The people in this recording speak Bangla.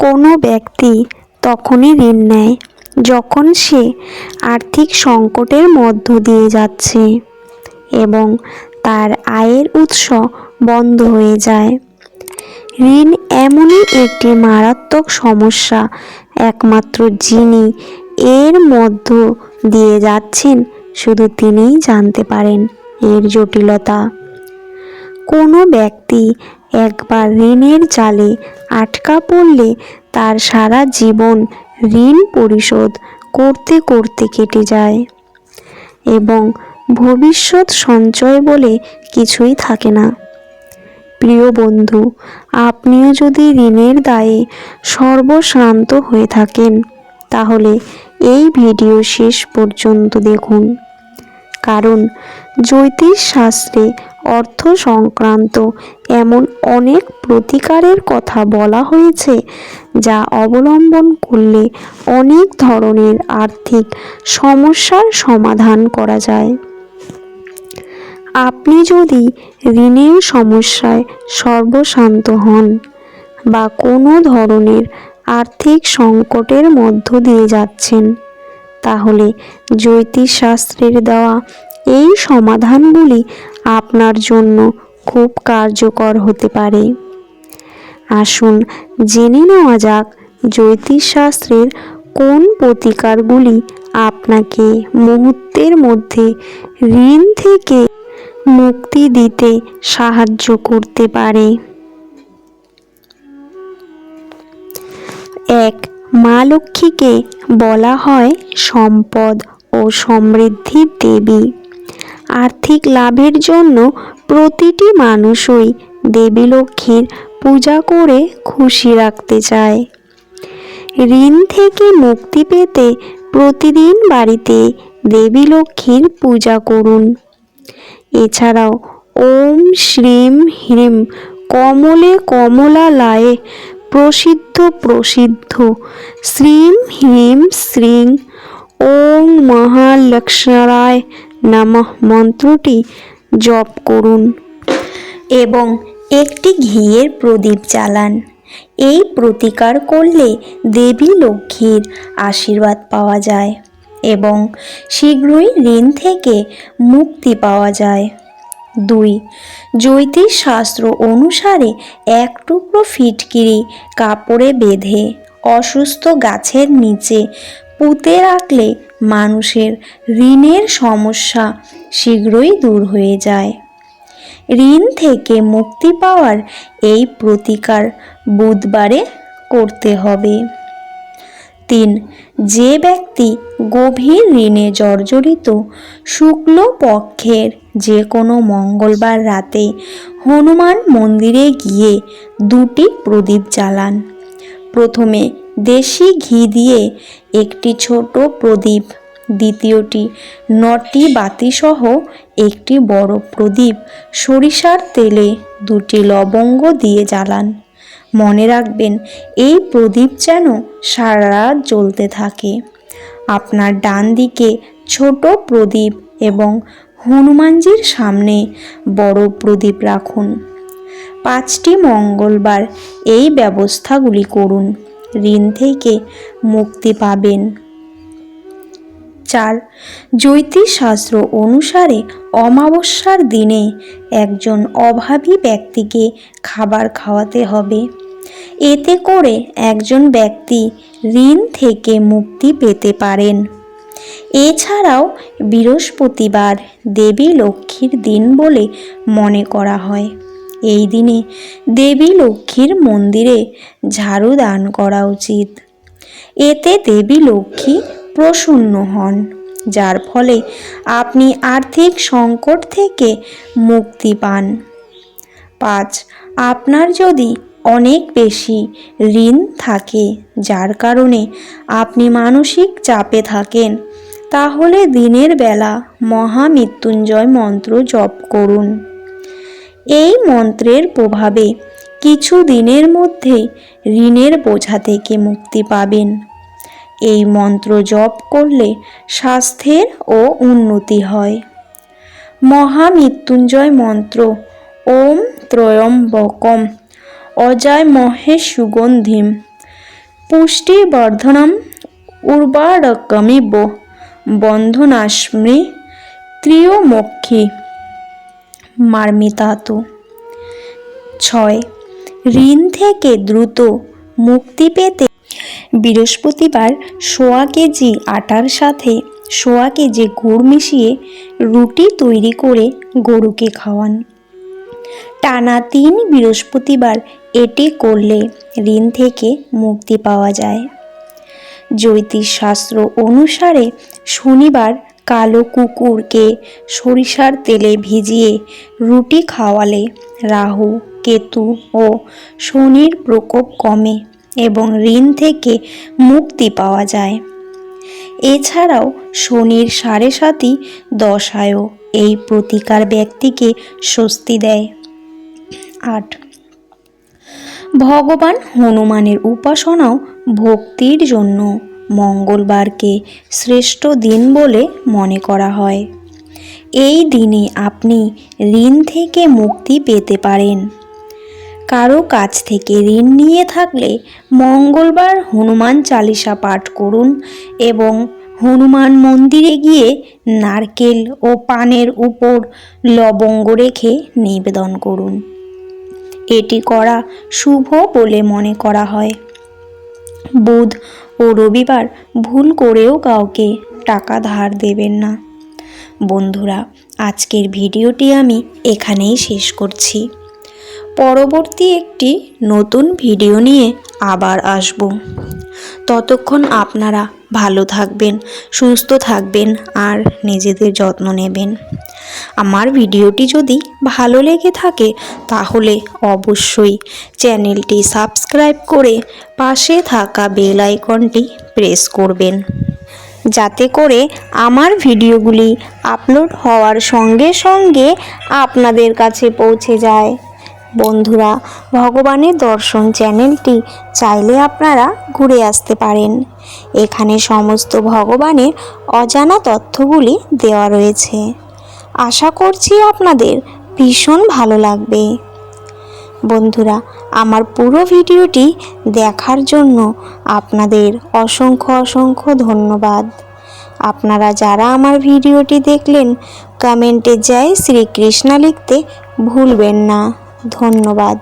কোনো ব্যক্তি তখনই ঋণ নেয় যখন সে আর্থিক সংকটের মধ্য দিয়ে যাচ্ছে এবং তার আয়ের উৎস বন্ধ হয়ে যায়। ঋণ এমনই একটি মারাত্মক সমস্যা, একমাত্র যিনি এর মধ্য দিয়ে যাচ্ছেন, শুধু তিনিই জানতে পারেন এর জটিলতা। কোনো ব্যক্তি একবার ঋণের জালে আটকা পড়লে তার সারা জীবন ঋণ পরিশোধ করতে করতে কেটে যায়। এবং ভবিষ্যৎ সঞ্চয় বলে কিছুই থাকে না। প্রিয় বন্ধু, আপনিও যদি ঋণের দায়ে সর্বশ্রান্ত হয়ে থাকেন, তাহলে এই ভিডিও শেষ পর্যন্ত দেখুন। কারণ জ্যোতিষ শাস্ত্রে অর্থ সংক্রান্ত এমন অনেক প্রতিকারের কথা বলা হয়েছে, যা অবলম্বন করলে অনেক ধরনের আর্থিক সমস্যার সমাধান করা যায়। আপনি যদি ঋণের সমস্যায় সর্বশান্ত হন বা কোনো ধরনের আর্থিক সংকটের মধ্য দিয়ে যাচ্ছেন তাহলে জ্যোতিষ শাস্ত্রের দেওয়া এই সমাধানগুলি আপনার জন্য খুব কার্যকর হতে পারে। আসুন জেনে নেওয়া যাক জ্যোতিষ শাস্ত্রের কোন প্রতিকারগুলি আপনাকে মুহূর্তের মধ্যে ঋণ থেকে মুক্তি দিতে সাহায্য করতে পারে। এক মা লক্ষ্মীকে বলা হয় সম্পদ ও সমৃদ্ধির দেবী। আর্থিক লাভের জন্য প্রতিটি মানুষই দেবী লক্ষ্মীর পূজা করে খুশি রাখতে চায়। ঋণ থেকে মুক্তি পেতে প্রতিদিন বাড়িতে দেবী লক্ষ্মীর পূজা করুন। এছাড়াও ওম শ্রীম হ্রিম কমলে কমলা লায়ে প্রসিদ্ধ প্রসিদ্ধ। শ্রীম হ্রিম শ্রীং ওং মহালক্ষ্মরায় নমঃ। মন্ত্রটি জপ করুন। এবং একটি ঘিয়ের প্রদীপ জ্বালান। এই প্রতিকার করলে দেবী লক্ষ্মীর আশীর্বাদ পাওয়া যায় এবং শীঘ্রই ঋণ থেকে মুক্তি পাওয়া যায়। দুই। জ্যোতিষ শাস্ত্র অনুসারে এক টুকরো ফিটকিরি কাপড়ে বেঁধে অসুস্থ গাছের নিচে পুঁতে রাখলে মানুষের ঋণের সমস্যা শীঘ্রই দূর হয়ে যায়। ঋণ থেকে মুক্তি পাওয়ার এই প্রতিকার বুধবারে করতে হবে। তিন। যে ব্যক্তি গভীর ঋণে জর্জরিত শুক্ল পক্ষের যে কোনো মঙ্গলবার রাতে হনুমান মন্দিরে গিয়ে দুটি প্রদীপ জ্বালান। প্রথমে দেশি ঘি দিয়ে একটি ছোট প্রদীপ, দ্বিতীয়টি নটি বাতিসহ একটি বড় প্রদীপ, সরিষার তেলে দুটি লবঙ্গ দিয়ে জ্বালান। মনে রাখবেন, এই প্রদীপ যেন সারা রাত জ্বলতে থাকে। আপনার ডান দিকে ছোট প্রদীপ এবং হনুমানজির সামনে বড় প্রদীপ রাখুন। পাঁচটি মঙ্গলবার এই ব্যবস্থাগুলি করুন। ঋণ থেকে মুক্তি পাবেন। চার জ্যোতিষ শাস্ত্র অনুসারে অমাবস্যার দিনে একজন অভাবী ব্যক্তিকে খাবার খাওয়াতে হবে। এতে করে একজন ব্যক্তি ঋণ থেকে মুক্তি পেতে পারেন। এছাড়াও বৃহস্পতিবার দেবী লক্ষ্মীর দিন বলে মনে করা হয়। এই দিনে দেবী লক্ষ্মীর মন্দিরে ঝাড়ু দান করা উচিত। এতে দেবী লক্ষ্মী প্রসন্ন হন, যার ফলে আপনি আর্থিক সংকট থেকে মুক্তি পান। পাঁচ, আপনার যদি অনেক বেশি ঋণ থাকে, যার কারণে আপনি মানসিক চাপে থাকেন তাহলে দিনের বেলা মহামৃত্যুঞ্জয় মন্ত্র জপ করুন। এই মন্ত্রের প্রভাবে কিছু দিনের মধ্যেই ঋণের বোঝা থেকে মুক্তি পাবেন। এই মন্ত্র জপ করলে স্বাস্থ্যের ও উন্নতি হয়। মহামৃত্যুঞ্জয় মন্ত্র, ওম ত্রয়ম্বকম, অজয় মহে সুগন্ধিম, পুষ্টিবর্ধনম, উর্বারকমিব বন্ধনাশ্মী ত্রিয়মক্ষী মার্মিতাত। ছয়, ঋণ থেকে দ্রুত মুক্তি পেতে বৃহস্পতিবার সোয়া কেজি আটার সাথে সোয়া কেজি গুড় মিশিয়ে রুটি তৈরি করে গরুকে খাওয়ান। টানা তিন বৃহস্পতিবার এটি করলে ঋণ থেকে মুক্তি পাওয়া যায়। জ্যোতিষ শাস্ত্র অনুসারে শনিবার কালো কুকুরকে সরিষার তেলে ভিজিয়ে রুটি খাওয়ালে রাহু, কেতু ও শনির প্রকোপ কমে এবং ঋণ থেকে মুক্তি পাওয়া যায়। এছাড়াও শনির সাড়ে সাতই দশায়ও এই প্রতিকার ব্যক্তিকে স্বস্তি দেয়। আট। ভগবান হনুমানের উপাসনাও ভক্তির জন্য মঙ্গলবারকে শ্রেষ্ঠ দিন বলে মনে করা হয়। এই দিনে আপনি ঋণ থেকে মুক্তি পেতে পারেন। কারও কাছ থেকে ঋণ নিয়ে থাকলে মঙ্গলবার হনুমান চালিসা পাঠ করুন এবং হনুমান মন্দিরে গিয়ে নারকেল ও পানের উপর লবঙ্গ রেখে নিবেদন করুন। এটি করা শুভ বলে মনে করা হয়। বুধ ও রবিবার ভুল করেও কাউকে টাকা ধার দেবেন না। বন্ধুরা, আজকের ভিডিওটি আমি এখানেই শেষ করছি। পরবর্তী একটি নতুন ভিডিও নিয়ে আবার আসব। ততক্ষণ আপনারা ভালো থাকবেন, সুস্থ থাকবেন আর নিজেদের যত্ন নেবেন। আমার ভিডিওটি যদি ভালো লেগে থাকে তাহলে অবশ্যই চ্যানেলটি সাবস্ক্রাইব করে পাশে থাকা বেল আইকনটি প্রেস করবেন। যাতে করে আমার ভিডিওগুলি আপলোড হওয়ার সঙ্গে সঙ্গে আপনাদের কাছে পৌঁছে যায়। বন্ধুরা, ভগবানের দর্শন চ্যানেলটি চাইলে আপনারা ঘুরে আসতে পারেন। এখানে সমস্ত ভগবানের অজানা তথ্যগুলি দেওয়া রয়েছে। আশা করছি আপনাদের ভীষণ ভালো লাগবে। বন্ধুরা, আমার পুরো ভিডিওটি দেখার জন্য আপনাদের অসংখ্য অসংখ্য ধন্যবাদ। আপনারা যারা আমার ভিডিওটি দেখলেন, কমেন্টে জয় শ্রীকৃষ্ণ লিখতে ভুলবেন না। ধন্যবাদ।